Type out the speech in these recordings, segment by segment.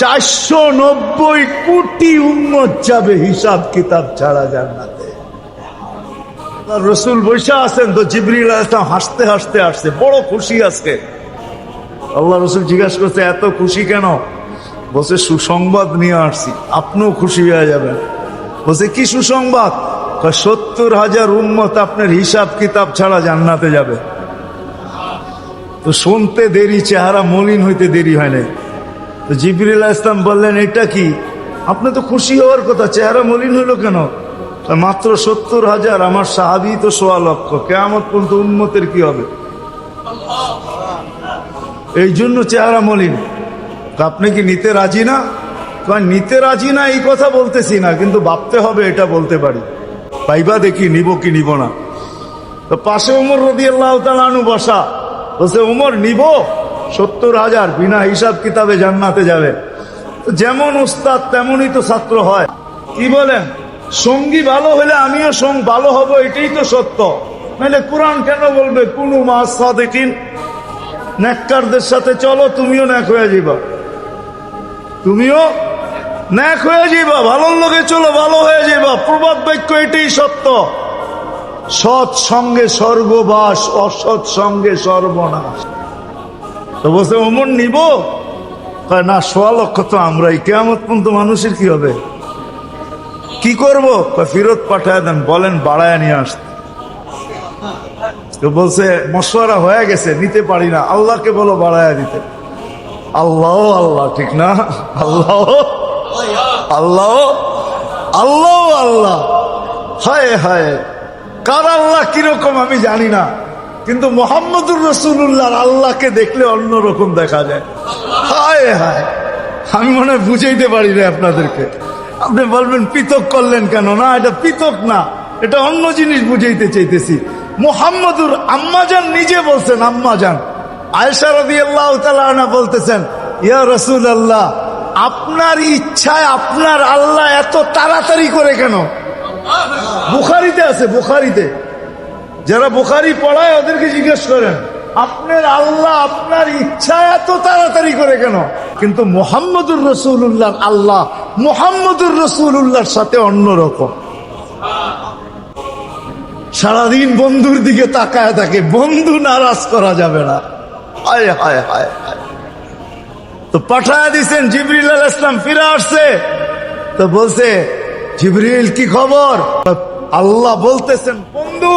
চারশো নব্বই কোটি উন্মত যাবে, হিসাব কিতাব ছাড়া জান্নাতে। রসুল বৈশা আছেন তো, জিবরিল আসলাম হাসতে হাসতে আসছে, বড় খুশি আজকে। আল্লাহ রসুল জিজ্ঞাসা করছে, এত খুশি কেন? বসে সুসংবাদ নিয়ে আসছি, আপনিও খুশি হয়ে যাবেন। বসে কি সুসংবাদ? সত্তর হাজার উন্মত আপনার হিসাব কিতাব ছাড়া জান্নাতে যাবে। তো শুনতে দেরি, চেহারা মলিন হইতে দেরি হয় নাই। তো জিবরিল ইসলাম বললেন, এটা কি? আপনি তো খুশি হওয়ার কথা, চেহারা মলিন হইল কেন? মাত্র সত্তর হাজার আমার সাহাবি তো সোয়া লক্ষ। কেমন পর্যন্ত উন্মতের কি হবে? এই জন্য চেহারা মলিন। আপনি কি নিতে রাজি না? নিতে রাজি না, এই কথা বলতেছি না, কিন্তু ভাবতে হবে, এটা বলতে পারি। পাইবা দেখি, নিব কি নিব না। তো পাশে উমর রদি আল্লাহ তালু বসা। বলছে, উমর, নিব? সত্তর হাজার বিনা হিসাব কিতাবে জান্নাতে যাবে। যেমন উস্তাদ, তেমনই তো ছাত্র হয়। কি বলেন? সঙ্গী ভালো হলে আমিও সঙ্গ ভালো হব, এটাই তো সত্য। নাহলে কোরআন কেন বলবে? কোনো মাস সাথে চলো, তুমিও ন্যাক হয়ে যাবা তুমিও ন্যাক হয়ে যাবা ভালোর লোকে চলো, ভালো হয়ে যাবা প্রবাদ বাক্য এটাই সত্য। সৎ সঙ্গে স্বর্গবাস অসৎ সঙ্গে সর্বনাশ। তো বলছে অমন নিব? না, সোয়া লক্ষ তো আমরাই। কেমন পর্যন্ত মানুষের কি হবে? কি করব? ফেরত পাঠায় দেন, বলেন, বাড়ায় নিয়ে আসতে। তো বলছে, মশওয়ারা হয়ে গেছে, নিতে পারি না। আল্লাহকে বলো বাড়ায় দিতে। আল্লাহ আল্লাহ, ঠিক না? আল্লাহ আল্লাহ আল্লাহ আল্লাহ। হায় হায়, কার আল্লাহ কীরকম আমি জানি না। কিন্তু মোহাম্মদুর রসুল্লাহ আল্লাহকে দেখলে অন্যরকম দেখা যায়। হায় হায়, আমি মনে হয় বুঝাইতে পারি না আপনাদেরকে। আপনি বলবেন, পৃথক করলেন কেন? না, এটা পৃথক না, এটা অন্য জিনিস বুঝাইতে চাইতেছি। মোহাম্মদুর আম্মাজান নিজে বলছেন, আম্মাজান। আয়সা রবি আল্লাহ তালা বলতেছেন, ইয়া রসুল আল্লাহ আপনার ইচ্ছায় আপনার আল্লাহ এত তাড়াতাড়ি করে কেন? বুখারিতে আছে, বুখারিতে। যারা বুখারি পড়ায় ওদেরকে জিজ্ঞেস করেন, আপনার আল্লাহ, আপনার ইচ্ছা এত তাড়াতাড়ি করে কেন? কিন্তু মোহাম্মদুর রসুল্লাহ আল্লাহ মোহাম্মদুর রসুল্লাহর সাথে অন্যরকম। সারাদিন বন্ধুর দিকে তাকায় থাকে, বন্ধু নারাজ করা যাবে না। হায় হায় হায়। তো পাঠায় দিছেন, জিবরিল আল ইসলাম ফিরে আসছে। তো বলছে, জিবরিল, কি খবর? আল্লাহ বলতেছেন, বন্ধু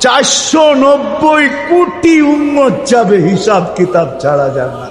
চারশো নব্বই কোটি উন্মত যাবে হিসাব কিতাব ছাড়া জান্নাত